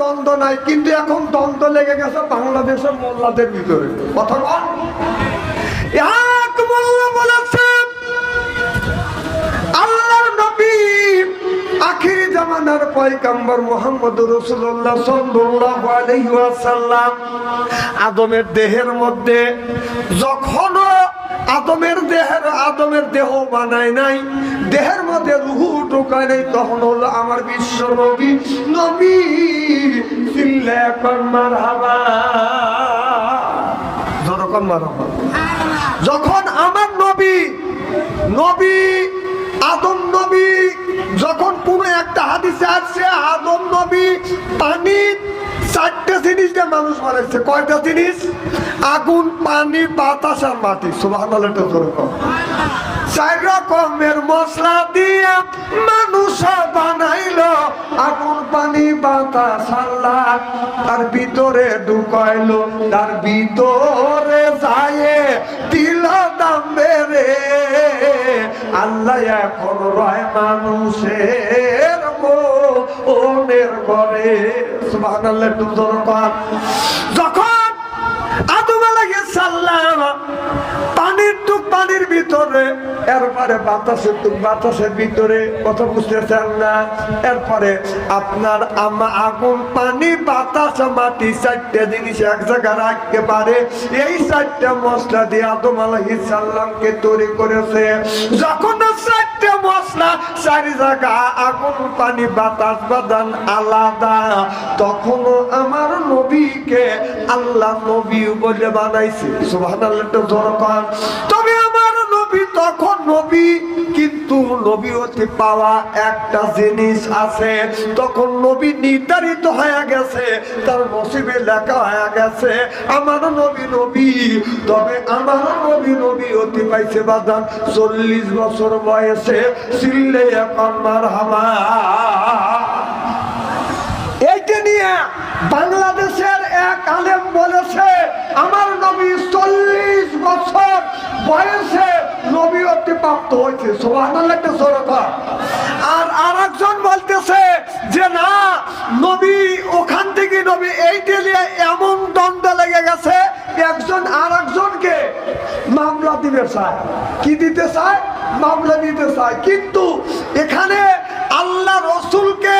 দ্বন্দ্ব নাই, কিন্তু এখন দ্বন্দ্ব লেগে গেছে বাংলাদেশের মোল্লাদের ভিতরে। কথা বলেছে নবী আখিরি জামানার পয়গাম্বর মোহাম্মদ রসুল্লাহ সাল্লাল্লাহু আলাইহি ওয়াসাল্লাম আদমের দেহের মধ্যে যখন আদমের দেহের, আদমের দেহ বানায় নাই। দেহের মধ্যে রুহু ঢোকায় নাই, তখন হলো আমার বিশ্ব নবী। নবী হাবা যেরকম মারাবা যখন আমার নবী নবী, আদম নবী, যখন কোন একটা হাদিসে আসছে, আদম নবী পানি চারটে জিনিস দিয়ে মানুষ বানাইছে। কয়টা জিনিস? আগুন, পানি, বাতাস আর মাটি। চার রকমের মশলা দিয়ে মানুষ বানাইলো আগুন, পানি, বাতাস, আল্লাহ। তার ভিতরে ঢুকাইলো, তার ভিতরে যায় দিল দাম বেড়ে। আল্লাহ এখন রয় মানুষের মনের ঘরে সুবহানাল্লাহ একটু। যখন আদম আলাইহিস সালাম ভিতরে, এরপরে বাতাসের বাতাসের ভিতরে কথা বুঝতেছেন না। এরপরে আপনার আমা আগুন, পানি, বাতাস, মাটি চারটে জিনিস এক জায়গায় রাখতে পারে। এই চারটে মশলা দিয়ে আদম আলাইহিস সালামকে তৈরি করেছে। যখন চারটে মশলা চারি জায়গা আগুন, পানি, বাতাস বাদান আলাদা, তখনও আমার নবীকে আল্লাহ নবী বলে বানাইছে। সুবহানাল্লাহ, একটু জোরে কর। নবী, কিন্তু নবী হতে পাওয়া একটা জিনিস আছে। তখন নবী নির্ধারিত হয়ে গেছে, তার নসিবে লেখা হয়ে গেছে, আমার নবী নবী, তবে আমার নবী নবী পাইছে বাদান চল্লিশ বছর বয়সে, সিল্লে এখন মার হামা এইটা নিয়ে বাংলাদেশের এক আলেম বলেছে, আমার নবী চল্লিশ বছর বয়সে প্রাপ্ত হয়েছে আর আর একজন বলতেছে যে, না, নবী, ওখান নবী নিয়ে এমন লেগে গেছে, একজন মামলা চায়। কি দিতে চায়? মামলা দিতে চায়। কিন্তু এখানে আল্লাহ রসুলকে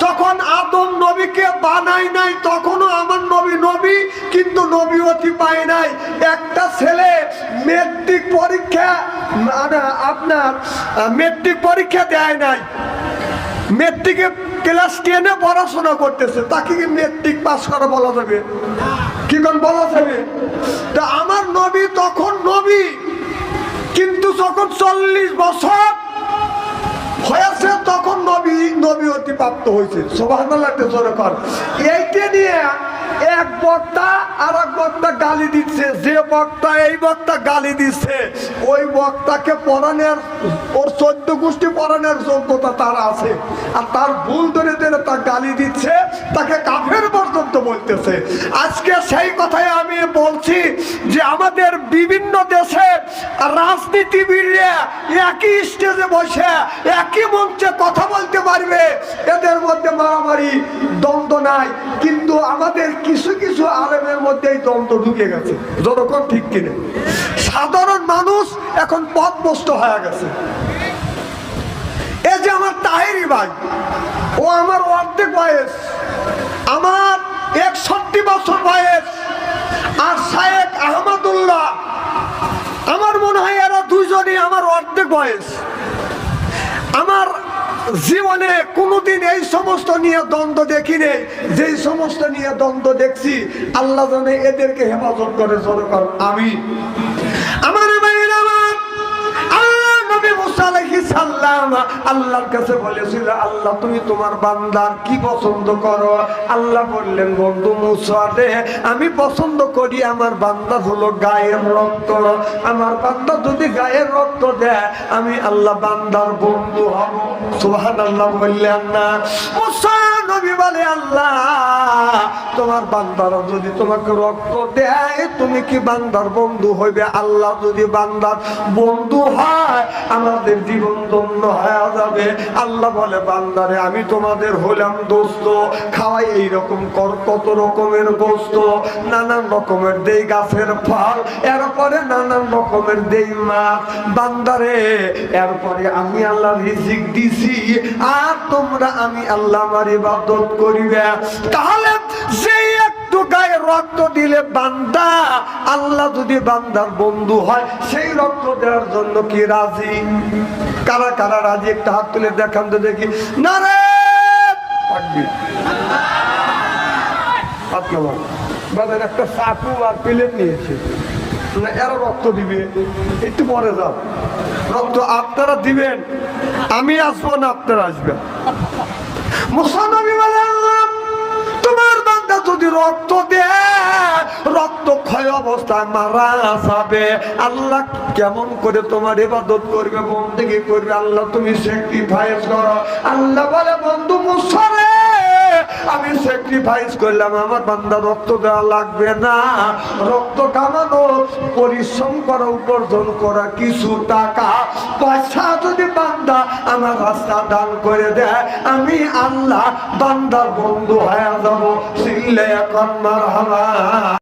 যখন আদম নবীকে বানাই নাই, তখনও আমার নবী নবী, কিন্তু নবী অতি পায় নাই। একটা ছেলে মেট্রিক পরীক্ষা আপনার মেট্রিক পরীক্ষা দেয় নাই। মেট্রিকে ক্লাস টেনে পড়াশোনা করতেছে, তাকে কি মেট্রিক পাস করা বলা যাবে? কি কোন বলা যাবে? তা আমার নবী তখন নবী, কিন্তু যখন চল্লিশ বছর হয়েছে, তখন নবী নবী অতি প্রাপ্ত হয়েছে সোভানাল্লাহতে জোরে কর। এইটা নিয়ে এক বক্তা আর এক বক্তা গালি দিচ্ছে। যে বক্তা, এই বক্তা গালি দিচ্ছে। ওই বক্তাকে পড়ানোর ওর চোদ্দ গোষ্ঠী পড়ানোর যোগ্যতা তার আছে। আর তার ভুল ধরে ধরে তা গালি দিচ্ছে, তাকে কাফের পর্যন্ত বলতেছে। আজকে সেই কথাই আমি বলছি আমাদের বিভিন্ন দেশে রাজনীতিবিদরা একই স্টেজে বসে, একই মঞ্চে কথা বলতে পারবে। এদের মধ্যে মারামারি, দ্বন্দ্ব নাই। কিন্তু আমাদের কিছু কিছু আলেমের মধ্যে এই দ্বন্দ্ব ঢুকে গেছে। যতক্ষণ ঠিক কিনে? সাধারণ মানুষ এখন পথভ্রষ্ট হয়ে গেছে। এই যে আমার তাহেরি ভাই, ও আমার অর্ধেক বয়স। আমার একষট্টি বছর বয়স। আর শায়েক আহমদুল্লাহ, আমার মনে হয় এরা দুইজনই আমার অর্ধেক বয়স। আমার জীবনে কোনোদিন এই সমস্ত নিয়ে দ্বন্দ্ব দেখি নেই যেই সমস্ত নিয়ে দ্বন্দ্ব দেখছি, আল্লাহ জানে এদেরকে হেফাজত করে সরকার আমি আমার ভাইয়ের আমার আল্লাহ নবী মুসা আলাইহিস আল্লাহর কাছে বলেছিল, আল্লাহ, তুমি তোমার বান্দার কি পছন্দ করো? আল্লাহ বললেন, বন্ধু মুসা রে আমি পছন্দ করি আমার বান্দা হলো গায়ের রক্ত। আমার বান্দা যদি গায়ের রক্ত দেয় আমি আল্লাহ বান্দার বন্ধু হব। সুবহানাল্লাহ বললেন না। বলে, আল্লাহ তোমার বান্দারা যদি তোমাকে রক্ত দেয়, তুমি কি বান্দার বন্ধু হইবে? আল্লাহ যদি বান্দার বন্ধু হয়, আমাদের জীবন ধন্য হয়ে যাবে। আল্লাহ বলে, বান্দারে, আমি তোমাদের হলাম দোস্ত। খাওয়াই এইরকম কর, কত রকমের গোস্ত নানান রকমের দেই গাছের ফল, এরপরে নানান রকমের দেই মাছ। বান্দারে, এরপরে আমি আল্লাহ রিজিক দিছি, আর তোমরা আমি আল্লাহ আমার ইবাদত করিবে। তাহলে গায়ে রক্ত দিলে বান্দা, আল্লাহ যদি বান্দার বন্ধু হয়, সেই রক্ত দেওয়ার জন্য কি রাজি? কারা কারা রাজি? একটা হাত তুলে দেখান তো দেখি। না রে একটা আর নিয়েছে। এরা রক্ত দিবে। একটু রক্ত আপনারা দিবেন, আমি আসব না, আপনারা আসবেন। আমার বান্দা রক্ত দেওয়া লাগবে না। রক্ত কামানো, পরিশ্রম করা, উপার্জন করা কিছু টাকা। পয়সা যদি বান্দা আমার রাস্তা দান করে দেয়, আমি আল্লাহ বান্দার বন্ধু হয়ে যাব। সিল্লে এখন মার